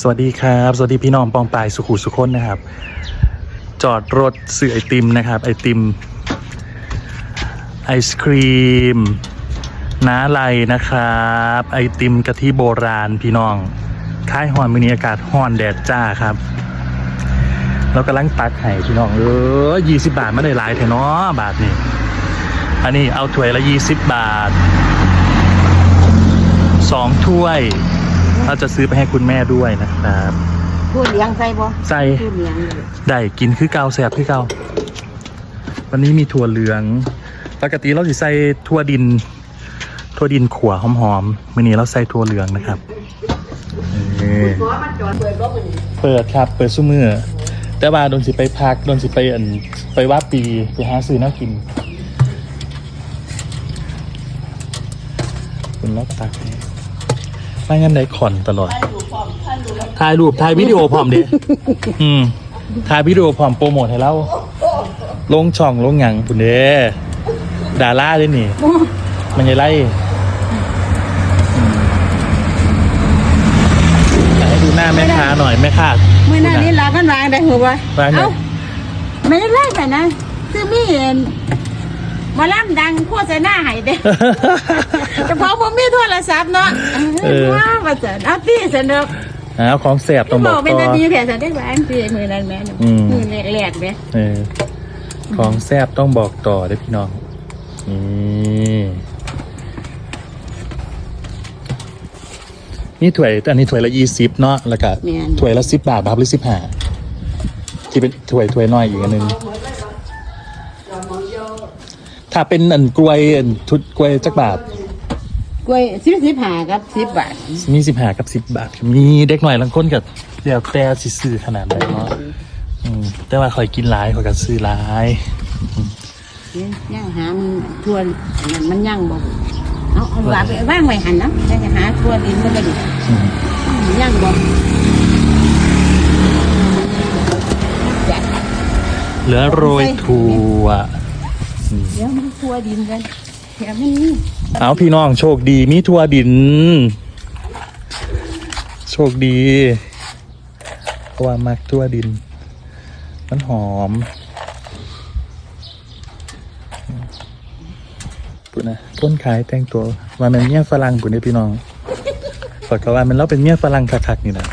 สวัสดีครับ สวัสดีพี่น้องปองปายสุขุสุคนนะครับ จอดรถซื้อไอติมนะครับ ไอติม ไอศครีม น้าไลนะครับ ไอติมกะทิโบราณพี่น้องค่ายหอนมือนี้อากาศหอนแดดจ้าครับเรากำลังตักไห้พี่น้องเออยี่สิบาทไม่ได้หลายแถเนาะบาทนี่อันนี้เอาถ้วยละยี่สิบบาทสองถ้วย เราจะซื้อไปให้คุณแม่ด้วยนะครับพูดเลี้ยงใส่บ่ใส่พูดเลี้ยงเลยได้กินคือเกาแสบคือเกาวันนี้มีถั่วเหลืองปกติเราจะใส่ถั่วดินถั่วดินขั่วหอมๆมื่อนี้เราใส่ถั่วเหลืองนะครับนี่หัวมันจอดเปิดบ่มันเปิดครับ เปิดซุ้มือแต่ว่าโดนสิไปพักโดนสิไปอันไปว่าปีไปหาซื้อน่ากินคุณล็อกตักนี่ ไม่งั้นได้ขอนตลอดถ่ายรูปถ่ายวิดีโอพร้อมดิอืมถ่ายวิดีโอพร้อมโปรโมทให้เราลงช่องลงหยังคุณเด้ดาราเลยนี่ มันจะไล่อืมอยากให้ดูหน้าแม่ค้าหน่อยแม่ค้ามื้อนั้นนี่ลากันวางได้หัวบ่วางไหนเอ้าไม่ได้ไล่ไปนะซื้อมีเห็น หมาล่ำดังโฆษณาให้เด้เฉพาะผมมีโทรศัพท์เนาะเออ ว้าวว่าซั่นเอาตี้สนุกเอาของแสบต้องบอกเป็นต่ตาอดีแท้ซั่นได้บ้านพี่มื้อนั้นแม่นอืม มื้อแรกๆเด้เออของแซบต้องบอกต่อเด้อพี่น้อง นี่นี่ถ้วยอันนี้ถ้วยละยี่สิบเนาะแล้วก็แม่นถ้วยละสิบบาทครับหรือสิบห้าที่เป็นถ้วยถ้วยน้อยอีกอันหนึง ถ้าเป็นอันกล้วยอันทุดกล้วยจักบาท กล้วย10 15กับ10บาทมีสิบห้ากับสิบบาทมีเด็กหน่อยลังคนกับเดี๋ยวแต่สิซื้อขนาดไหนเนาะอืมแต่ว่าคอยกินหลายคอยก็ซื้อหลายเนี่ยย่างหามันทวนอันนั้นมันย่างบ่เอาเอาวางไปวางไว้หั่นเนาะจะหาทวนดินมันก็ดีอืมย่างบ่จัดเหลือโรยถั่ว เดี๋ยวมันทัวดินกันแถมมันนี่เอาพี่น้องโชคดีมีถั่วดิน โชคดีเพราะว่ามักถั่วดิน มันหอมปุ่นนะต้นขายแต่งตัวว่ามันเมียฝรั่งปุ่นเนี่ยพี่น้องฝากกว่ามันเราเป็นเมียฝรั่งคักๆนี่นะ